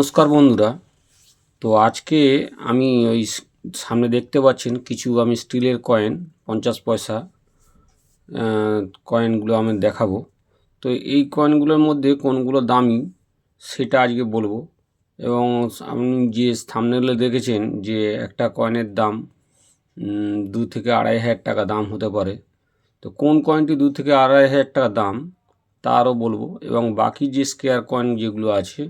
নমস্কার বন্ধুরা। তো আজকে আমি ওই সামনে দেখতে পাচ্ছেন কিছু আমি স্টিলের কয়েন, পঞ্চাশ পয়সা কয়েনগুলো আমি দেখাবো। তো এই কয়েনগুলোর মধ্যে কোনগুলো দামি সেটা আজকে বলব। এবং আপনি যে থামনেলে দেখেছেন যে একটা কয়েনের দাম দু থেকে আড়াই হাজার টাকা দাম হতে পারে। তো কোন কয়েনটি দু থেকে আড়াই হাজার টাকা দাম তারও বলব। এবং বাকি যে স্কেয়ার কয়েন যেগুলো আছে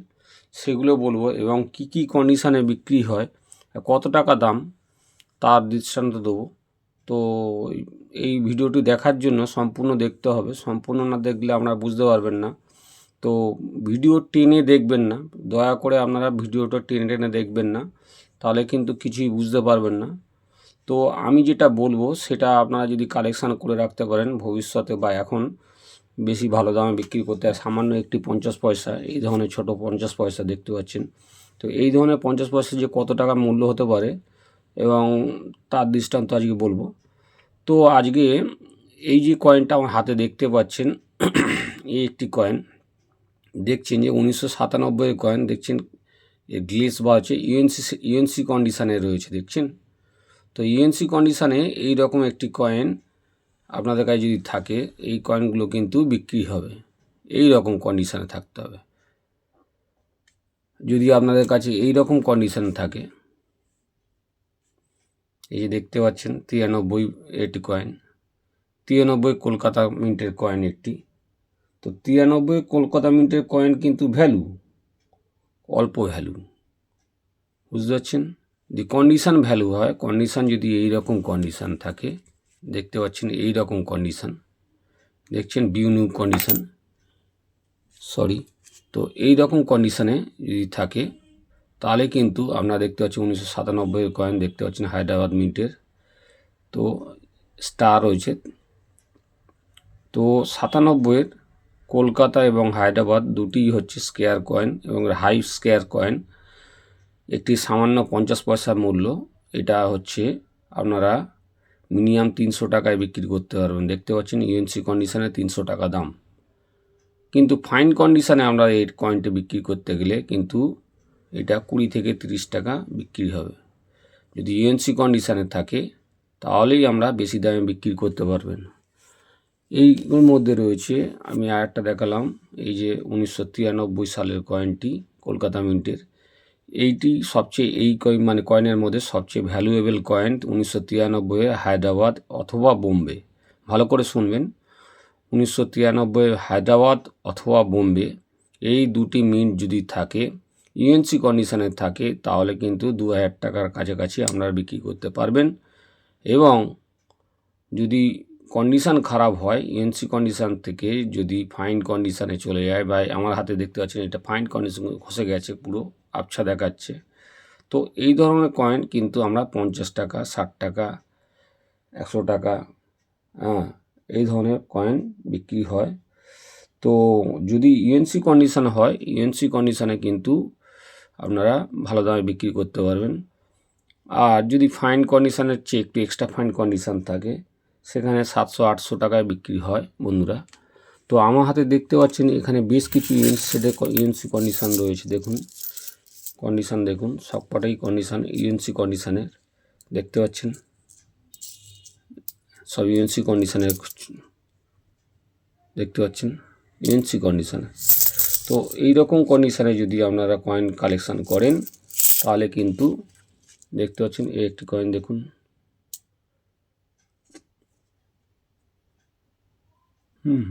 সেগুলো বলব এবং কি কি কন্ডিশানে বিক্রি হয়, কত টাকা দাম, তার দৃষ্টান্ত দেবো। তো এই ভিডিওটি দেখার জন্য সম্পূর্ণ দেখতে হবে, সম্পূর্ণ না দেখলে আপনারা বুঝতে পারবেন না। তো ভিডিও টেনে দেখবেন না, দয়া করে আপনারা ভিডিওটা টেনে টেনে দেখবেন না, তাহলে কিন্তু কিছুই বুঝতে পারবেন না। তো আমি যেটা বলব, সেটা আপনারা যদি কালেকশান করে রাখতে পারেন ভবিষ্যতে বা এখন বেশি ভালো দামে বিক্রি করতে হয়। সামান্য একটি পঞ্চাশ পয়সা, এই ধরনের ছোট পঞ্চাশ পয়সা দেখতে পাচ্ছেন। তো এই ধরনের পঞ্চাশ পয়সা যে কত টাকা মূল্য হতে পারে এবং তার দৃষ্টান্ত আজকে বলব। তো আজকে এই যে কয়েনটা আমার হাতে দেখতে পাচ্ছেন, এই একটি কয়েন দেখছেন যে উনিশশো সাতানব্বইয়ের কয়েন দেখছেন এর গ্লেস বা হচ্ছে ইউএনসি ইউএনসি কন্ডিশানে রয়েছে, দেখছেন? তো ইউএনসি কন্ডিশানে এই রকম একটি কয়েন আপনাদের কাছে যদি থাকে, এই কয়েনগুলো কিন্তু বিক্রি হবে। এই রকম কন্ডিশানে থাকতে হবে। যদি আপনাদের কাছে এই রকম কন্ডিশান থাকে, এই যে দেখতে পাচ্ছেন, তিরানব্বই এটি কয়েন তিরানব্বই কলকাতা মিন্টের কয়েন একটি। তো তিরানব্বই কলকাতা মিন্টের কয়েন কিন্তু ভ্যালু অল্প ভ্যালু বুঝতে পারছেন? যদি কন্ডিশান ভ্যালু হয় কন্ডিশান যদি এই রকম কন্ডিশান থাকে দেখতে পাচ্ছেন এই রকম কন্ডিশান দেখছেন বিউ নিউ কন্ডিশান সরি তো এই রকম কন্ডিশানে যদি থাকে, তাহলে কিন্তু আপনারা দেখতে পাচ্ছেন উনিশশো সাতানব্বইয়ের কয়েন দেখতে পাচ্ছেন হায়দ্রাবাদ মিন্টের তো স্টার রয়েছে। তো সাতানব্বইয়ের কলকাতা এবং হায়দ্রাবাদ দুটিই হচ্ছে স্কেয়ার কয়েন এবং হাই স্কেয়ার কয়েন একটি সামান্য পঞ্চাশ পয়সার মূল্য। এটা হচ্ছে আপনারা মিনিমাম তিনশো টাকায় বিক্রি করতে পারবেন। দেখতে পাচ্ছেন ইউএনসি কন্ডিশনে তিনশো টাকা দাম। কিন্তু ফাইন কন্ডিশনে আমরা এই কয়েনটা বিক্রি করতে গেলে কিন্তু এটা কুড়ি থেকে তিরিশ টাকা বিক্রি হবে। যদি ইউএনসি কন্ডিশনে থাকে, তাহলেই আমরা বেশি দামে বিক্রি করতে পারবেন। এইগুলোর মধ্যে রয়েছে, আমি আর একটা দেখালাম, এই যে উনিশশো তিরানব্বই সালের কয়েনটি কলকাতা মিন্টের। এইটি সবচেয়ে, এই কয়েন মানে কয়েনের মধ্যে সবচেয়ে ভ্যালুয়েবল কয়েন উনিশশো তিরানব্বই হায়দ্রাবাদ অথবা বোম্বে। ভালো করে শুনবেন। উনিশশো তিরানব্বই হায়দ্রাবাদ অথবা বোম্বে, এই দুটি মিন্ট যদি থাকে ইউএনসি কন্ডিশনে থাকে, তাহলে কিন্তু দু হাজার টাকার কাছাকাছি আপনারা বিক্রি করতে পারবেন। এবং যদি কন্ডিশান খারাপ হয় ইউএনসি কন্ডিশান থেকে যদি ফাইন কন্ডিশানে চলে যায়, বা আমার হাতে দেখতে পাচ্ছেন এটা ফাইন কন্ডিশন খসে গেছে পুরো আবছা দেখাচ্ছে। তো এই ধরনের কয়েন কিন্তু আমরা পঞ্চাশ টাকা, ষাট টাকা, একশো টাকা হ্যাঁ এই ধরনের কয়েন বিক্রি হয়। তো যদি ইউএনসি কন্ডিশান হয় ইউএনসি কন্ডিশানে কিন্তু আপনারা ভালো দামে বিক্রি করতে পারবেন। আর যদি ফাইন কন্ডিশানের চেয়ে একটু এক্সট্রা ফাইন কন্ডিশান থাকে, সেখানে সাতশো, আটশো টাকায় বিক্রি হয় বন্ধুরা। তো আমার হাতে দেখতে পাচ্ছেন এখানে বেশ কিছু ইউএনসি সেটের ইউএনসি কন্ডিশান রয়েছে, দেখুন। কন্ডিশান দেখুন। সবকটাই কন্ডিশান ইউএনসি কন্ডিশানের দেখতে পাচ্ছেন? সব ইউএনসি কন্ডিশানের দেখতে পাচ্ছেন? ইউএনসি কন্ডিশানে তো এই রকম কন্ডিশানে যদি আপনারা কয়েন কালেকশান করেন, তাহলে কিন্তু দেখতে পাচ্ছেন, এই একটি কয়েন দেখুন। হুম।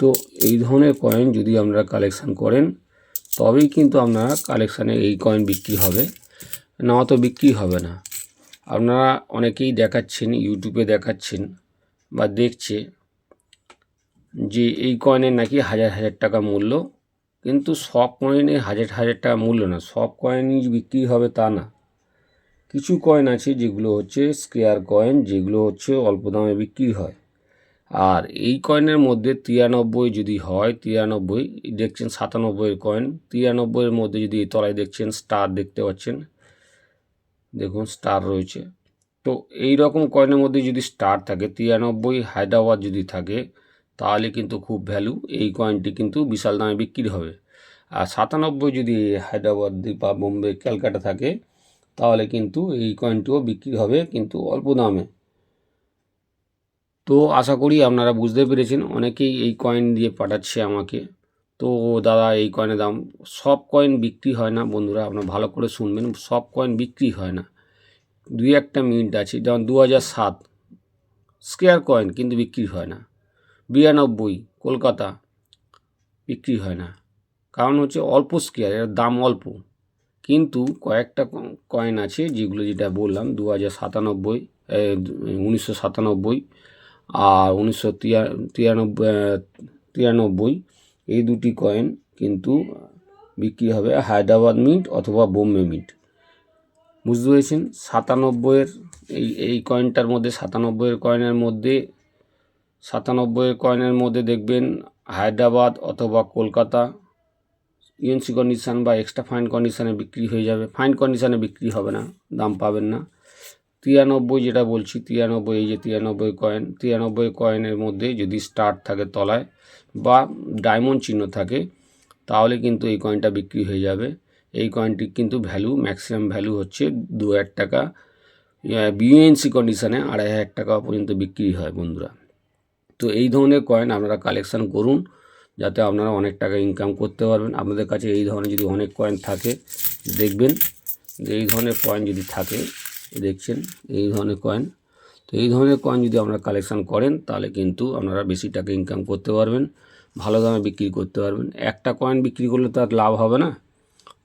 তো এই ধরনের কয়েন যদি আপনারা কালেকশান করেন তবেই কিন্তু আপনারা কালেকশানে এই কয়েন বিক্রি হবে। না তো বিক্রি হবে না। আপনারা অনেকেই দেখাচ্ছেন ইউটিউবে দেখাচ্ছেন বা দেখছে যে এই কয়েনের নাকি হাজার হাজার টাকা মূল্য, কিন্তু সব কয়েনে হাজার হাজার টাকা মূল্য না। সব কয়েনই বিক্রি হবে তা না। কিছু কয়েন আছে যেগুলো হচ্ছে স্কেয়ার কয়েন যেগুলো হচ্ছে অল্প দামে বিক্রি হয়। আর এই কয়েনের মধ্যে তিরানব্বই যদি হয়, তিরানব্বই, দেখছেন সাতানব্বইয়ের কয়েন। তিরানব্বইয়ের মধ্যে যদি এই তলায় দেখছেন, স্টার দেখতে পাচ্ছেন। দেখুন, স্টার রয়েছে। তো এই রকম কয়েনের মধ্যে যদি স্টার থাকে, তিরানব্বই, হায়দ্রাবাদ যদি থাকে, তাহলে কিন্তু খুব ভ্যালু, এই কয়েনটি কিন্তু বিশাল দামে বিক্রি হবে। আর সাতানব্বই যদি হায়দ্রাবাদ বা বোম্বে, ক্যালকাটা থাকে, তাহলে কিন্তু এই কয়েনটিও বিক্রি হবে কিন্তু অল্প দামে। তো আশা করি আপনারা বুঝতে পেরেছেন, অনেকেই এই কয়েন দিয়ে পাঠাচ্ছে আমাকে। তো দাদা, এই কয়েনের দাম, সব কয়েন বিক্রি হয় না বন্ধুরা, আপনারা ভালো করে শুনবেন, সব কয়েন বিক্রি হয় না। দুই একটা মিনিট আছে, যেমন দু হাজার সাত স্কোয়ার কয়েন কিন্তু বিক্রি হয় না। বিরানব্বই, কলকাতা, বিক্রি হয় না। কারণ হচ্ছে অল্প স্কোয়ার এর দাম অল্প। কিন্তু কয়েকটা কয়েন আছে যেগুলো যেটা বললাম দু হাজার সাতানব্বই উনিশশো সাতানব্বই আর উনিশশো তিরানব্বই এই দুটি কয়েন কিন্তু বিক্রি হবে হায়দ্রাবাদ মিন্ট অথবা বোম্বে মিন্ট বুঝতে পেরেছেন? সাতানব্বইয়ের এই এই কয়েনটার মধ্যে, সাতানব্বইয়ের কয়েনের মধ্যে, সাতানব্বইয়ের কয়েনের মধ্যে দেখবেন হায়দ্রাবাদ অথবা কলকাতা ইউএনসি কন্ডিশান বা এক্সট্রা ফাইন কন্ডিশানে বিক্রি হয়ে যাবে। ফাইন কন্ডিশানে বিক্রি হবে না, দাম পাবেন না। তিরানব্বই যেটা বলছি, তিরানব্বই এই যে তিরানব্বই কয়েন তিরানব্বই কয়েনের মধ্যে যদি স্টার থাকে তলায় বা ডায়মন্ড চিহ্ন থাকে, তাহলে কিন্তু এই কয়েনটা বিক্রি হয়ে যাবে। এই কয়েনটির কিন্তু ভ্যালু ম্যাক্সিমাম ভ্যালু হচ্ছে দু হাজার টাকা। বিএনসি কন্ডিশনে আড়াই হাজার টাকা পর্যন্ত বিক্রি হয় বন্ধুরা। তো এই ধরনের কয়েন আপনারা কালেকশান করুন, যাতে আপনারা অনেক টাকা ইনকাম করতে পারবেন। আপনাদের কাছে এই ধরনের যদি অনেক কয়েন থাকে, দেখবেন যে এই ধরনের কয়েন যদি থাকে দেখছেন, এই ধরনের কয়েন তো এই ধরনের কয়েন যদি আপনারা কালেকশান করেন, তাহলে কিন্তু আপনারা বেশি টাকা ইনকাম করতে পারবেন, ভালো দামে বিক্রি করতে পারবেন। একটা কয়েন বিক্রি করলে তো আর লাভ হবে না।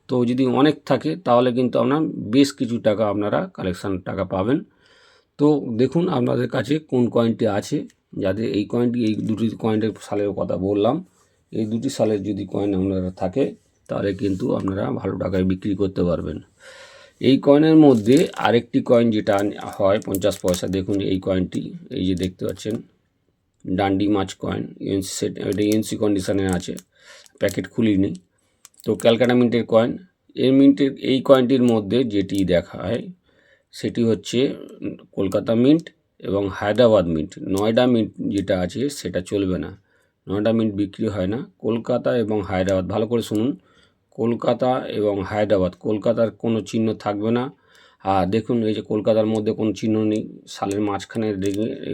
তো যদি অনেক থাকে, তাহলে কিন্তু আপনার বেশ কিছু টাকা আপনারা কালেকশান টাকা পাবেন। তো দেখুন আপনাদের কাছে কোন কয়েনটি আছে যাদের এই কয়েনটি এই দুটি কয়েনের সালের কথা বললাম। এই দুটি সালের যদি কয়েন আপনারা থাকে, তাহলে কিন্তু আপনারা ভালো টাকায় বিক্রি করতে পারবেন। এই কয়েনের মধ্যে আরেকটি কয়েন যেটা হয়, পঞ্চাশ পয়সা, দেখুন এই কয়েনটি এই যে দেখতে পাচ্ছেন ডান্ডি মাছ কয়েন ইউএনসি সেট এটা ইউএনসি কন্ডিশনে আছে প্যাকেট খুলিনি। তো ক্যালকাটা মিন্টের কয়েন এই মিন্টের এই কয়েনটির মধ্যে যেটি দেখায় সেটি হচ্ছে কলকাতা মিন্ট এবং হায়দ্রাবাদ মিন্ট নয়ডা মিন্ট যেটা আছে, সেটা চলবে না। নয়ডা মিন্ট বিক্রি হয় না। কলকাতা এবং হায়দ্রাবাদ, ভালো করে শুনুন কলকাতা এবং হায়দ্রাবাদ। কলকাতার কোনো চিহ্ন থাকবে না। আর দেখুন, এই যে কলকাতার মধ্যে কোনো চিহ্ন নেই। সালের মাঝখানে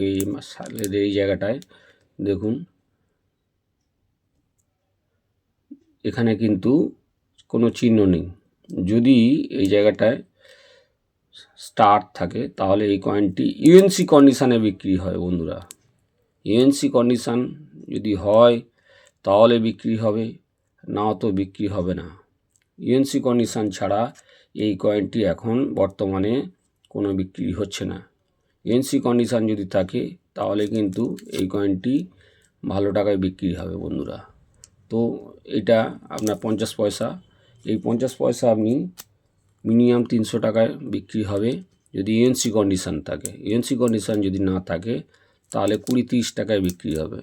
এই সালের এই জায়গাটায় দেখুন। এখানে কিন্তু কোনো চিহ্ন নেই। যদি এই জায়গাটায় স্টার থাকে, তাহলে এই কয়েনটি ইউএনসি কন্ডিশানে বিক্রি হয় বন্ধুরা। ইউএনসি কন্ডিশান যদি হয়, তাহলে বিক্রি হবে। না তো বিক্রি হবে না। ইউএনসি কন্ডিশান ছাড়া এই কয়েনটি এখন বর্তমানে কোনো বিক্রি হচ্ছে না। ইউএনসি কন্ডিশান যদি থাকে, তাহলে কিন্তু এই কয়েনটি ভালো টাকায় বিক্রি হবে বন্ধুরা। তো এটা আপনার পঞ্চাশ পয়সা। এই পঞ্চাশ পয়সা আপনি মিনিমাম তিনশো টাকায় বিক্রি হবে যদি ইউএনসি কন্ডিশান থাকে। ইউএনসি কন্ডিশান যদি না থাকে, তাহলে কুড়ি তিরিশ টাকায় বিক্রি হবে।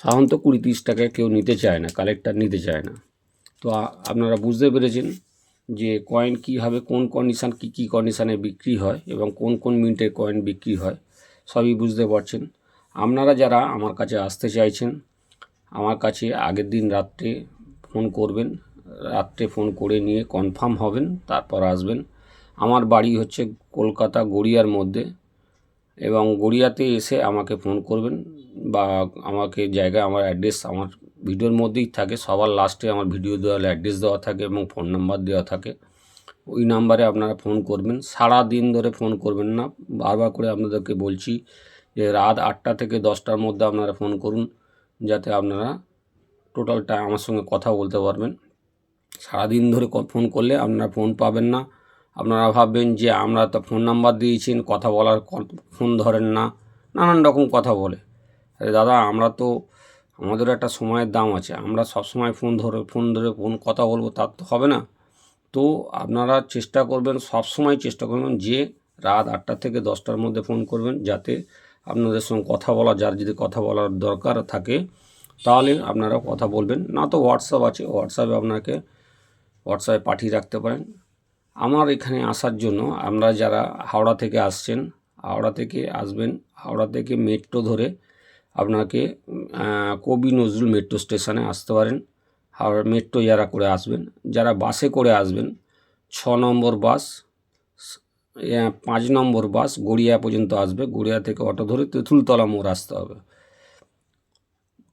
সাধারণত কুড়ি তিরিশ টাকায় কেউ নিতে চায় না কালেক্টার নিতে চায় না। তো আপনারা বুঝতে পেরেছেন যে কয়েন কীভাবে, কোন কন্ডিশান কী কী কন্ডিশানে বিক্রি হয় এবং কোন কোন মিনিটের কয়েন বিক্রি হয়, সবই বুঝতে পারছেন। আপনারা যারা আমার কাছে আসতে চাইছেন, আমার কাছে আগের দিন রাত্রে ফোন করবেন, রাত্রে ফোন করে নিয়ে কনফার্ম হবেন, তারপর আসবেন। আমার বাড়ি হচ্ছে কলকাতা গড়িয়ার মধ্যে এবং গড়িয়াতে এসে আমাকে ফোন করবেন বা আমাকে জায়গায় আমার অ্যাড্রেস আমার ভিডিওর মধ্যেই থাকে। সবার লাস্টে আমার ভিডিও দেওয়া অ্যাড্রেস দেওয়া থাকে এবং ফোন নাম্বার দেওয়া থাকে। ওই নাম্বারে আপনারা ফোন করবেন। সারা দিন ধরে ফোন করবেন না। বারবার করে আপনাদেরকে বলছি যে রাত আটটা থেকে দশটার মধ্যে আপনারা ফোন করুন। যাতে আপনারা টোটালটা আমার সঙ্গে কথা বলতে পারবেন। সারাদিন ধরে ফোন করলে আপনারা ফোন পাবেন না। আপনারা ভাববেন যে আমরা তো ফোন নাম্বার দিয়েছেন। কথা বলার ফোন ধরেন না। নানান রকম কথা বলে। আরে দাদা, আমরা তো আমাদের একটা সময়ের দাম আছে। আমরা সব সময় ফোন ধরে ফোন ধরে ফোন কথা বলব, তার তো হবে না। তো আপনারা চেষ্টা করবেন, সব সময় চেষ্টা করবেন যে রাত আটটা থেকে দশটার মধ্যে ফোন করবেন, যাতে আপনাদের সঙ্গে কথা বলা, যার যদি কথা বলার দরকার থাকে, তাহলে আপনারা কথা বলবেন। না তো হোয়াটসঅ্যাপ আছে হোয়াটসঅ্যাপে আপনাকে হোয়াটসঅ্যাপে পাঠিয়ে রাখতে পারেন। আমার এখানে আসার জন্য আমরা যারা হাওড়া থেকে আসছেন, হাওড়া থেকে আসবেন, হাওড়া থেকে মেট্রো ধরে আপনাকে কবি নজরুল মেট্রো স্টেশনে আসতে পারেন হাওড়া মেট্রো যারা করে আসবেন। যারা বাসে করে আসবেন, ছ নম্বর বাস পাঁচ নম্বর বাস গড়িয়া পর্যন্ত আসবে। গড়িয়া থেকে অটো ধরে তেঁতুলতলা মোড় আসতে হবে।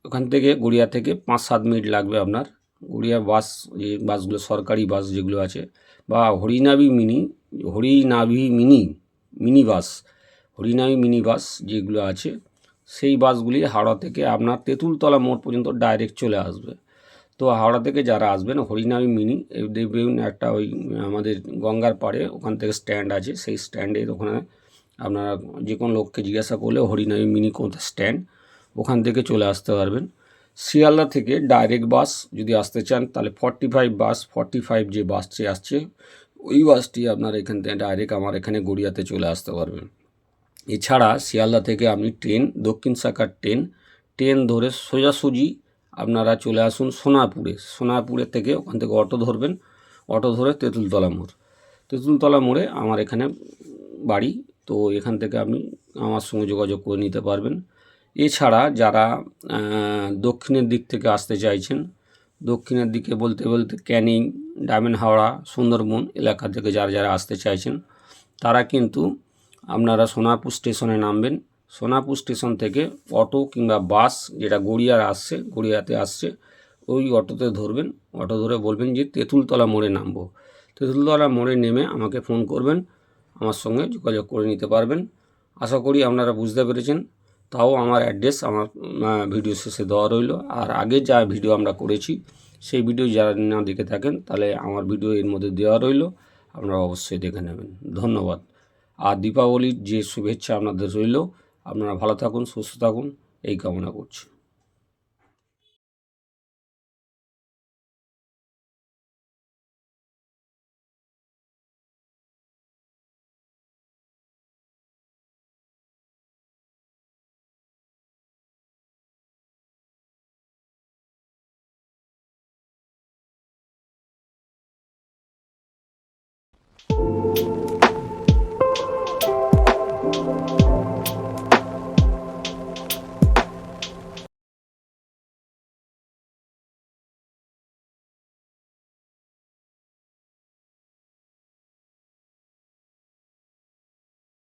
ওখান থেকে গড়িয়া থেকে পাঁচ সাত মিনিট লাগবে আপনার। গড়িয়া বাস যে বাসগুলো সরকারি বাস যেগুলো আছে, বা Harinavi mini, Harinavi mini mini bus Harinavi mini bus যেগুলো আছে সেই বাসগুলি হাওড়া থেকে আপনার তেঁতুলতলা মোড় পর্যন্ত ডাইরেক্ট চলে আসবে। তো হাওড়া থেকে যারা আসবেন, হরিনামী মিনি দেখবেন একটা ওই, আমাদের গঙ্গার পাড়ে ওখান থেকে স্ট্যান্ড আছে। সেই স্ট্যান্ডের ওখানে আপনারা যে কোনো লোককে জিজ্ঞাসা করলে হরিনামী মিনি কোথায় স্ট্যান্ড, ওখান থেকে চলে আসতে পারবেন। শিয়ালদা থেকে ডাইরেক্ট বাস যদি আসতে চান, তাহলে forty five bus, forty five যে বাসটি আসছে, ওই বাসটি আপনার এখান থেকে ডাইরেক্ট আমার এখানে গড়িয়াতে চলে আসতে পারবেন। এছাড়া শিয়ালদা থেকে আপনি ট্রেন, দক্ষিণ শাখার ট্রেন ট্রেন ধরে সোজাসুজি আপনারা চলে আসুন সোনাপুরে সোনাপুরের থেকে ওখান থেকে অটো ধরবেন, অটো ধরে তেঁতুলতলা মোড়। তেঁতুলতলা মোড়ে আমার এখানে বাড়ি, তো এখান থেকে আপনি আমার সঙ্গে যোগাযোগ করে নিতে পারবেন। এছাড়া যারা দক্ষিণের দিক থেকে আসতে চাইছেন, দক্ষিণের দিকে বলতে বলতে ক্যানিং, ডায়মন্ড হাওড়া, সুন্দরবন এলাকা থেকে যারা যারা আসতে চাইছেন, তারা কিন্তু আপনারা সোনারপুর স্টেশনে নামবেন। সোনাপুর স্টেশন থেকে অটো কিংবা বাস যেটা গড়িয়ার আসছে, গড়িয়াতে আসছে, ওই অটোতে ধরবেন। অটো ধরে বলবেন যে তেঁতুলতলা মোড়ে নামবো। তেঁতুলতলা মোড়ে নেমে আমাকে ফোন করবেন, আমার সঙ্গে যোগাযোগ করে নিতে পারবেন। আশা করি আপনারা বুঝতে পেরেছেন। তাও আমার অ্যাড্রেস, আমার ভিডিও শেষে দেওয়া রইল। আর আগে যা ভিডিও আমরা করেছি, সেই ভিডিও যারা না দেখে থাকেন, তাহলে আমার ভিডিও এর মধ্যে দেওয়া রইল। আপনারা অবশ্যই দেখে নেবেন। ধন্যবাদ। আর দীপাবলির যে শুভেচ্ছা আপনাদের রইল, আপনারা ভালো থাকুন, সুস্থ থাকুন, এই কামনা করছি